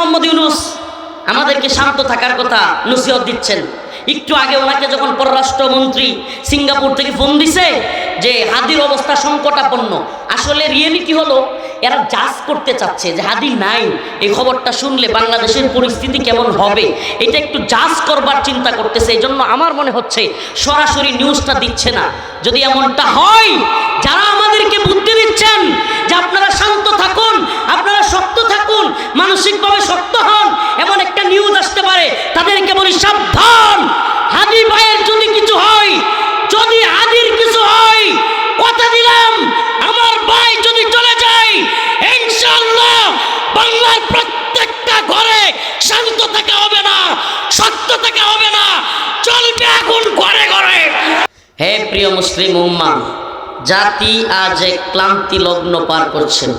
মোহাম্মদ ইউনুস, আমাদেরকে শান্ত থাকার কথা নসিহত দিচ্ছেন। একটু আগে ওনাকে যখন পররাষ্ট্রমন্ত্রী সিঙ্গাপুর থেকে ফোন দিছে যে হাদির অবস্থা সংকটাপন্ন, আসলে রিয়েলিটি হলো এরা জাজ করতে চাচ্ছে যে, হাদি নাই, এই খবরটা শুনলে বাংলাদেশের পরিস্থিতি কেমন হবে? এটা একটু জাজ করবার চিন্তা করতেছে, এই জন্য আমার মনে হচ্ছে সরাসরি নিউজটা দিচ্ছে না। যদি এমনটা হয়, যারা আমাদেরকে বুদ্ধি দিচ্ছেন যে আপনারা শান্ত থাকুন, আপনারা শক্ত থাকুন, মানসিকভাবে শক্ত হন, এমন একটা নিউজ আসতে পারে, তাদেরকে বলি সাবধান। হাদি ভাইয়ের যদি কিছু হয়, যদি হাদির কিছু হয়, কথা দিলাম, আমার ভাই যদি চলে যায় ইনশাআল্লাহ বাংলার প্রত্যেকটা ঘরে শান্ত থাকা হবে না শক্ত থাকা হবে না চলবে এখন ঘরে ঘরে হে প্রিয় মুসলিম উম্মা, জাতি আজ এক ক্লান্তি লগ্ন পার করছেন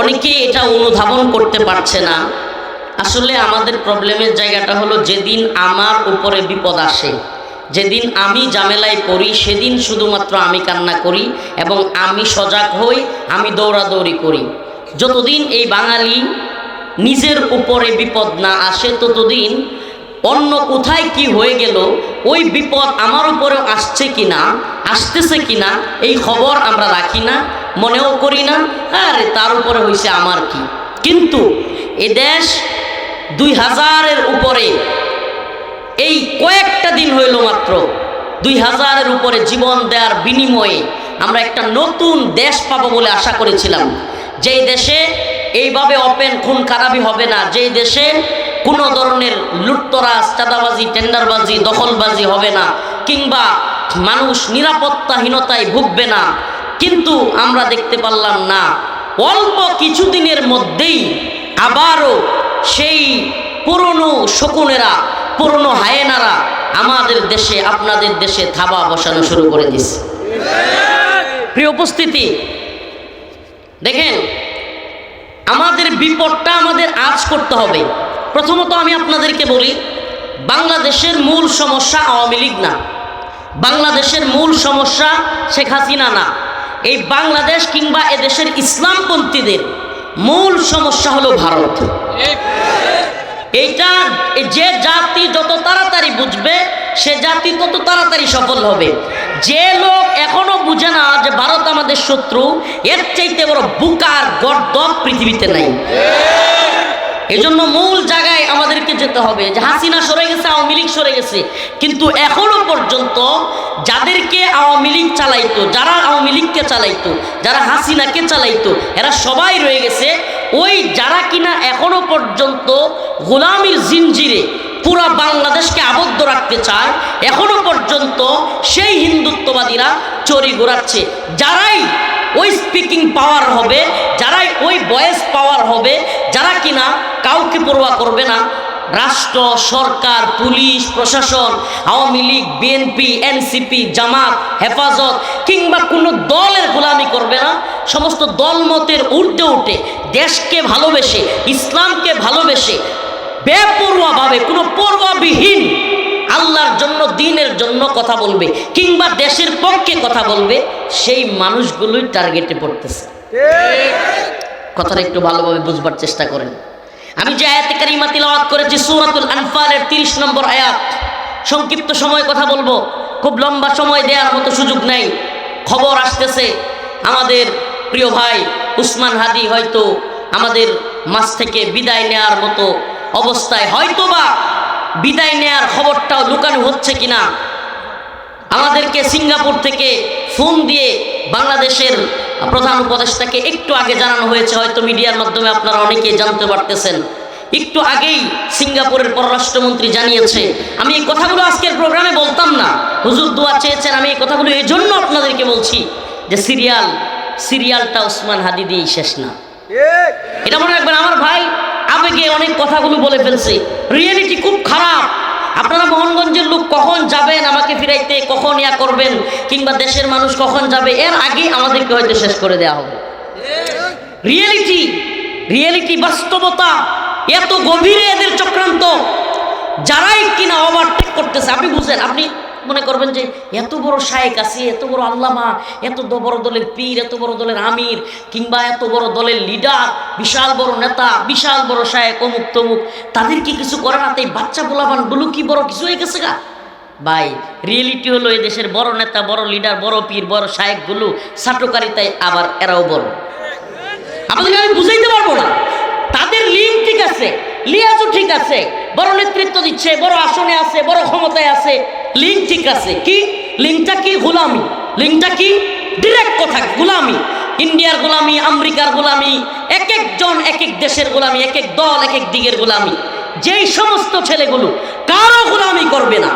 অনেকে এটা অনুধাবন করতে পারছে না। আসলে আমাদের প্রবলেমের জায়গাটা হলো যেদিন আমার উপরে বিপদ আসে, যেদিন আমি জামেলায় পড়ি, সেদিন শুধুমাত্র আমি কান্না করি এবং আমি সজাগ হই, আমি দৌড়াদৌড়ি করি। যতদিন এই বাঙালি নিজের উপরে বিপদ না আসে, ততদিন অন্য কোথায় কি হয়ে গেল? ওই বিপদ আমার উপরেও আসছে কিনা? আসতেছে কিনা? এই খবর আমরা রাখি না, মনেও করি না। আরে, তার উপরে হয়েছে আমার কি? কিন্তু এ দেশ দুই হাজারের উপরে, এই কয়েকটা দিন হইল মাত্র, দুই হাজারের উপরে জীবন দেওয়ার বিনিময়ে আমরা একটা নতুন দেশ পাবো বলে আশা করেছিলাম। যেই দেশে এইভাবে ওপেন খুন খারাপি হবে না। যে দেশে কোনো ধরনের লুটতরাজ, চাঁদাবাজি, টেন্ডারবাজি, দখলবাজি হবে না, কিংবা মানুষ নিরাপত্তাহীনতায় ভুগবে না। কিন্তু আমরা দেখতে পারলাম না, অল্প কিছুদিনের মধ্যেই আবারও সেই পুরনো শকুনেরা, পুরনো হায়েনারা আমাদের দেশে, আপনাদের দেশে থাবা বসানো শুরু করে দিছে প্রিয় উপস্থিতি, দেখেন আমাদের বিপদটা আমাদের আজ করতে হবে। প্রথমত আমি আপনাদেরকে বলি, বাংলাদেশের মূল সমস্যা আওয়ামী লীগ না। বাংলাদেশের মূল সমস্যা শেখ হাসিনা না। এই বাংলাদেশ কিংবা এদেশের ইসলামপন্থীদের মূল সমস্যা হলো ভারত। এইটা যে জাতি যত তাড়াতাড়ি বুঝবে, সে জাতি তত তাড়াতাড়ি সফল হবে। যে লোক এখনও বুঝে না যে ভারত আমাদের শত্রু, এর চাইতে বড় বুকার গর্দ পৃথিবীতে নাই। এজন্য মূল জায়গায় আমাদেরকে যেতে হবে যে হাসিনা সরে গেছে, আওয়ামী লীগ সরে গেছে। কিন্তু এখনও পর্যন্ত যাদেরকে আওয়ামী লীগ চালাইতো, যারা আওয়ামী লীগকে চালাইতো, যারা হাসিনাকে চালাইতো, এরা সবাই রয়ে গেছে। ওই যারা কিনা এখনও পর্যন্ত গোলামির জিনজিরে পুরা বাংলাদেশকে আবদ্ধ রাখতে চায়, এখনও পর্যন্ত সেই হিন্দুত্ববাদীরা চরি ঘোরাচ্ছে। যারাই ওই স্পিকিং পাওয়ার হবে, যারাই ওই ভয়েস পাওয়ার হবে, যারা কিনা কাউকে পরোয়া করবে না। রাষ্ট্র, সরকার, পুলিশ, প্রশাসন, আওয়ামী লীগ, বিএনপি, এনসিপি, জামাত, হেফাজত কিংবা কোনো দলের গোলামি করবে না। সমস্ত দলমতের ঊর্ধ্বে উঠে দেশকে ভালোবেসে, ইসলামকে ভালোবেসে বেপরোয়াভাবে, কোনো পর্বাবিহীন আল্লাহর জন্য, দিনের জন্য কথা বলবে, কিংবা দেশের পক্ষে কথা বলবে, সেই মানুষগুলোই টার্গেটে পড়তেছে। কথাটা একটু ভালোভাবে বুঝবার চেষ্টা করেন। আমি যে আয়াতে কারিমা তিলাওয়াত করেছি, সূরাতুল আনফালের 30 নম্বর আয়াত, সংক্ষিপ্ত সময় কথা বলব, খুব লম্বা সময় দেওয়ার মতো সুযোগ নাই। খবর আসতেছে, আমাদের প্রিয় ভাই উসমান হাদি হয়তো আমাদের মাছ থেকে বিদায় নেয়ার মতো অবস্থায় হয়তোবা বিদায় নেয়ার খবরটাও লুকানো হচ্ছে কিনা? আমাদেরকে সিঙ্গাপুর থেকে ফোন দিয়ে বাংলাদেশের প্রধান উপদেষ্টাকে একটু আগে জানানো হয়েছে হয়তো মিডিয়ার মাধ্যমে আপনারা অনেকেই জানতে পারতেছেন। একটু আগেই সিঙ্গাপুরের পররাষ্ট্রমন্ত্রী জানিয়েছে আমি এই কথাগুলো আজকের প্রোগ্রামে বলতাম না। হুজুর দোয়া চেয়েছেন আমি এই কথাগুলো এই জন্য আপনাদেরকে বলছি যে সিরিয়াল সিরিয়ালটা ওসমান হাদি দিয়েই শেষ না। এটা মনে রাখবেন আমার ভাই আবেগে অনেক কথাগুলো বলে ফেলছে। রিয়েলিটি খুব খারাপ। আপনারা মোহনগঞ্জের লোক কখন যাবেন আমাকে ফিরাইতে, কখন ইয়া করবেন, কিংবা দেশের মানুষ কখন যাবে, এর আগে আমাদেরকে হয়তো শেষ করে দেওয়া হবে। রিয়েলিটি রিয়েলিটি বাস্তবতা এত গভীরে এদের চক্রান্ত। যারাই কিনা ওভারটেক করতেছে, আপনি বুঝেন, আপনি মনে করবেন যে এত বড় শায়েক আছে, এত বড় আল্লামা, এত বড় দলের পীর, এত বড় দলের আমির, কিংবা এত বড় দলের লিডার বিশাল বড় নেতা, বিশাল বড় শায়েক, অমুক তমুক তাদেরকে কিছু করে না তাই বাচ্চা বলাবানগুলো কি বড় কিছু হয়ে গেছে গা? ভাই রিয়েলিটি হলো এই দেশের বড় নেতা, বড় লিডার বড় পীর, বড় শায়েকগুলো ছাত্রকারিতায় আবার এরাও বড়। আপনাদের আমি বুঝাইতে পারব না। তাদের লিঙ্ক ঠিক আছে লিয়াজও ঠিক আছে, বড় নেতৃত্ব দিচ্ছে, বড় আসনে আছে, বড় ক্ষমতায় আছে। লিঙ্ক ঠিক আছে। কি? লিঙ্কটা কি? গোলামি। লিঙ্কটা কি? ডিরেক্ট কথা, গোলামি। ইন্ডিয়ার গোলামি, আমেরিকার গোলামি এক একজন এক এক দেশের গোলামি এক এক দল এক এক দিকের গোলামি। যেই সমস্ত ছেলেগুলো কারও গোলামি করবে না,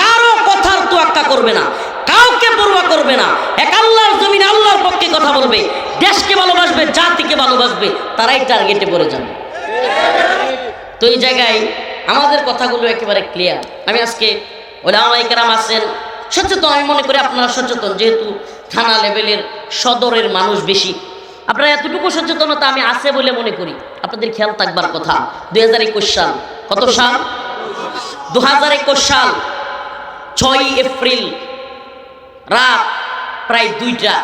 কারও কথার তোয়াক্কা করবে না, কাউকে পড়ুয়া করবে না, এক আল্লাহর জমিন আল্লাহর পক্ষে কথা বলবে, দেশকে ভালোবাসবে, জাতিকে ভালোবাসবে, তারাই টার্গেটে পড়ে যাবে। তো এই জায়গায় আমাদের কথাগুলো একেবারে ক্লিয়ার আমি আজকে ওলামাইকারাম আছেন। সচেতন আমি মনে করি আপনারা সচেতন যেহেতু থানা লেভেলের সদরের মানুষ বেশি। আপনারা এতটুকু সচেতনতা আমি আছে বলে মনে করি। আপনাদের খেয়াল থাকবার কথা দুই হাজার একুশ সাল। কত সাল? দু হাজার একুশ সাল ছয় এপ্রিল রাত প্রায় দুইটা।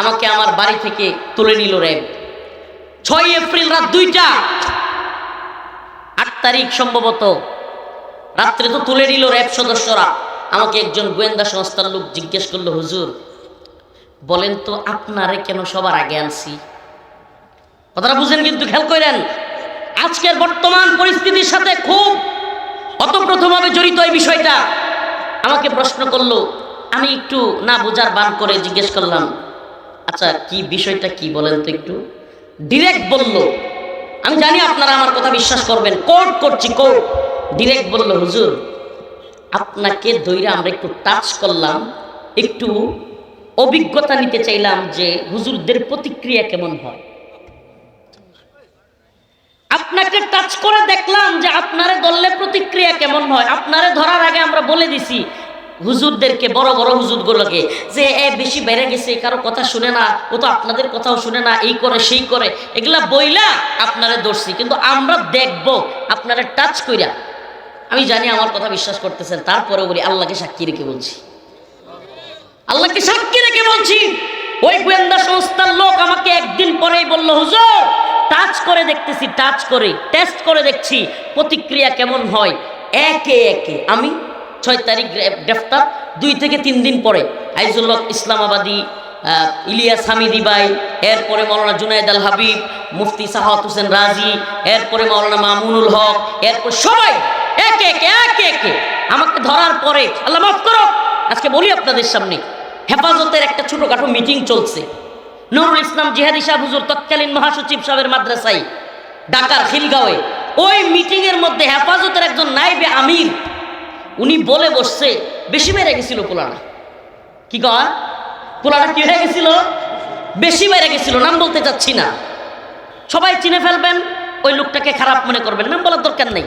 আমাকে আমার বাড়ি থেকে তুলে নিল র্যাব ছয় এপ্রিল রাত দুইটা। আট তারিখ সম্ভবত রাত্রে তো তুলে নিল র্যাব সদস্যরা। আমাকে একজন গোয়েন্দা সংস্থার লোক জিজ্ঞেস করল, হুজুর, বলেন তো আপনারে কেন সবার আগে আনছি? কথাটা বুঝেন কিন্তু, খেয়াল করেন, আজকের বর্তমান পরিস্থিতির সাথে খুব অতপ্রথমভাবে জড়িত এই বিষয়টা। আমাকে প্রশ্ন করল, আমি একটু না বোঝার বান করে জিজ্ঞেস করলাম আচ্ছা কি বিষয়টা কি বলেন তো একটু? ডিরেক্ট বলল, আমি জানি আপনারা আমার কথা বিশ্বাস করবেন কোর্ট করছি কোর্ট ডিরেক্ট বলল, হুজুর, আপনাকে দইরা আমরা একটু টাচ করলাম, একটু অভিজ্ঞতা নিতে চাইলাম যে হুজুরদের প্রতিক্রিয়া কেমন হয়। আপনাকে টাচ করে দেখলাম যে আপনারে দললে প্রতিক্রিয়া কেমন হয়। আপনারে ধরার আগে আমরা বলে দিছি হুজুরদেরকে, বড় বড় হুজুরগুলোকে, যে, এ, বেশি বেড়ে গেছে, কারও কথা শুনে না, ও তো আপনাদের কথাও শুনে না, এই করে, সেই করে। এগুলা বইলা আপনারে ধরছি, কিন্তু আমরা দেখব, আপনারা টাচ কইরা। আমি জানি আমার কথা বিশ্বাস করতেছেন তারপরে বলি, আল্লাহকে সাক্ষী রেখে বলছি। আল্লাহকে সাক্ষী রেখে বলছি। ওই গোয়েন্দা সংস্থার লোক আমাকে একদিন পরেই বলল, হুজুর, টাচ করে দেখতেছি, টাচ করে, টেস্ট করে দেখছি, প্রতিক্রিয়া কেমন হয়? একে একে, আমি ছয় তারিখ গ্রে- গ্রেফতার, দুই থেকে তিন দিন পরে আইজুল্লাহ ইসলামাবাদী ইলিয়াস হামিদি ভাই, এরপরে মৌলানা জুনায়দ আল হাবিব, মুফতি সাহাত হোসেন রাজি, এরপরে মৌলানা মামুনুল হক, এরপর সবাই একে একে একে একে। আমাকে ধরার পরে, আল্লাহ মাফ করো, আজকে বলি আপনাদের সামনে, হেফাজতের একটা ছোটখাটো মিটিং চলছে। নুরুল ইসলাম জিহাদি সাহেব হুজুর তৎকালীন মহাসচিব সাহেবের মাদ্রাসায়, ঢাকার খিলগাঁওয়ে। ওই মিটিং এর মধ্যে হেফাজতের একজন নাইবে আমির, উনি বলে বসছে, বেশি মেরে গেছিল পোলাটা কি কয়? পোলাটা কি হয়ে গেছিল? বেশি মেরে গেছিল, নাম বলতে চাচ্ছি না। সবাই চিনে ফেলবেন, ওই লোকটাকে খারাপ মনে করবেন, নাম বলার দরকার নেই।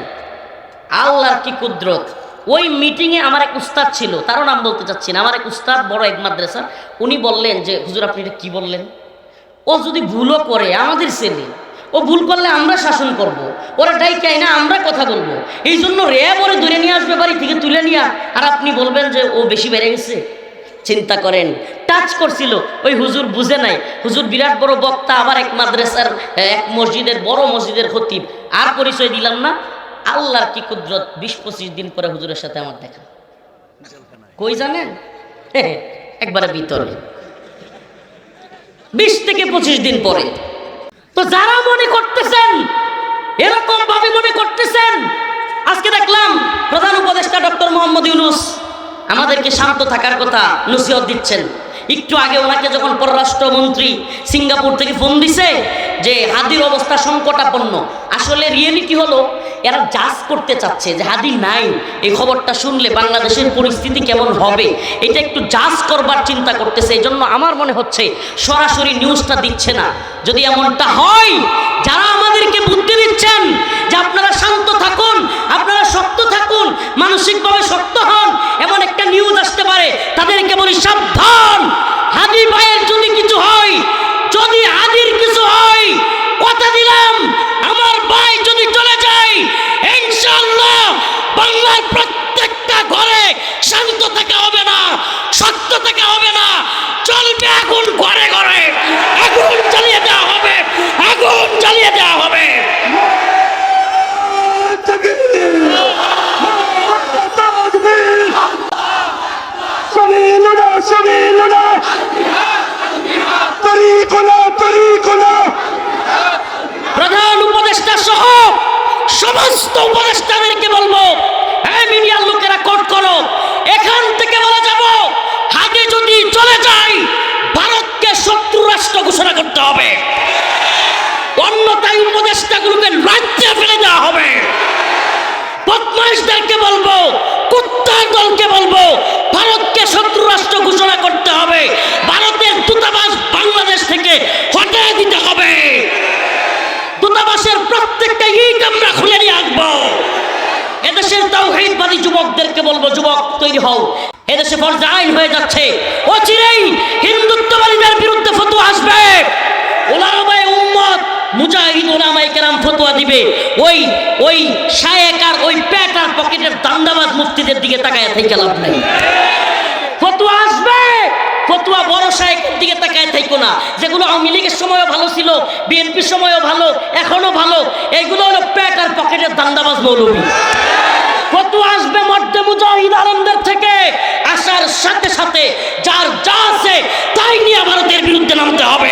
আল্লাহর কি কুদরত? ওই মিটিংয়ে আমার এক উস্তাদ ছিল, তারও নাম বলতে চাচ্ছি না, আমার এক উস্তাদ বড় এক মাদ্রাসার, উনি বললেন যে, হুজুর, আপনি এটা কি বললেন? ও যদি ভুলও করে, আমাদের ছেলে, ও ভুল করলে আমরা শাসন করব। ওরা ডাইকাই না, আমরা কথা বলব। এই জন্য র্যাব ওরে ধরে নিয়ে আসবে বাড়ি থেকে, তুলে নিয়ে আর আপনি বলবেন যে, ও বেশি বেড়ে গেছে। চিন্তা করেন, টাচ করছিল, ওই হুজুর বুঝে নাই। হুজুর বিরাট বড় বক্তা, আবার এক মাদ্রাসার, এক মসজিদের, বড় মসজিদের খতিব। আর পরিচয় দিলাম না আল্লাহর কি কুদরত? বিশ পঁচিশ দিন পরে হুজুরের সাথে আমার দেখা। কই জানেন? একবারে ভিতরে। বিশ থেকে পঁচিশ দিন পরে। তো যারা মনে করতেছেন, এরকম ভাবে মনে করতেছেন, আজকে দেখলাম প্রধান উপদেষ্টা ডক্টর মোহাম্মদ ইউনুস আমাদেরকে শান্ত থাকার কথা নসিহত দিচ্ছেন। একটু আগে ওনাকে যখন পররাষ্ট্রমন্ত্রী সিঙ্গাপুর থেকে ফোন দিছে যে হাদির অবস্থা সংকটাপন্ন, আসলে রিয়েলিটি হলো এরা জাজ করতে চাচ্ছে যে হাদি নাই, এই খবরটা শুনলে বাংলাদেশের পরিস্থিতি কেমন হবে? এটা একটু জাজ করবার চিন্তা করতেছে এই জন্য আমার মনে হচ্ছে সরাসরি নিউজটা দিচ্ছে না। যদি এমনটা হয়, যারা আমাদেরকে বুদ্ধি দিচ্ছেন যে আপনারা শান্ত থাকুন, আপনারা শক্ত থাকুন, মানসিকভাবে শক্ত হন, এমন একটা নিউজ আসতে পারে তাদেরকে বলি সাবধান। হাদি ভাইয়ের যদি কিছু হয়, যদি হাদির কিছু হয় কথা দিলাম আমার ভাই যদি চলে যায় ইনশাআল্লাহ বাংলার প্রত্যেকটা ঘরে শান্ত থাকা থেকে হবে না। চলবে আগুন ঘরে ঘরে। আগুন চালিয়ে দেওয়া হবে। আগুন চালিয়ে দেওয়া হবে। উপদেষ্টাগুলোকে রাজ্যে ফেলে দেওয়া হবে। বদমাইশদেরকে বলব, কুত্তার দলকে বলব, ভারতকে শত্রু রাষ্ট্র ঘোষণা করতে হবে। ভারতের দূতাবাস বাংলাদেশ থেকে হটিয়ে দিতে হবে। দূতাবাসের প্রত্যেকটা ইট আমরা খুলে নিয়ে আসব। এদেশের তাওহীদবাদী যুবকদেরকে বলব, যুবক, তৈরি হও। এদেশে আইন হয়ে যাচ্ছে। অচিরেই হিন্দুত্ববাদীদের বিরুদ্ধে ফতোয়া আসবে। ওলামায়ে উম্মত মুজাহিদ ওলামায়ে কেরাম ফতোয়া দিবে। ওই ওই শায়েক আর ওই প্যাট আর পকেটের দান্দাবাজ মুফতিদের দিকে তাকায় থেকে লাভ নেই। ফতোয়া আসবে। ফতোয়া বড় শায়েকের দিকে তাকায় থাইকো না। যেগুলো আওয়ামী লীগের সময়ও ভালো ছিল, বিএনপির সময়ও ভালো এখনও ভালো এইগুলো হলো প্যাট আর পকেটের দান্দাবাজ মৌলবী। ফতোয়া আসবে মধ্যে মুজাহিদ আলমদের থেকে। আসার সাথে সাথে যার যা আছে তাই নিয়ে ভারতের বিরুদ্ধে নামতে হবে।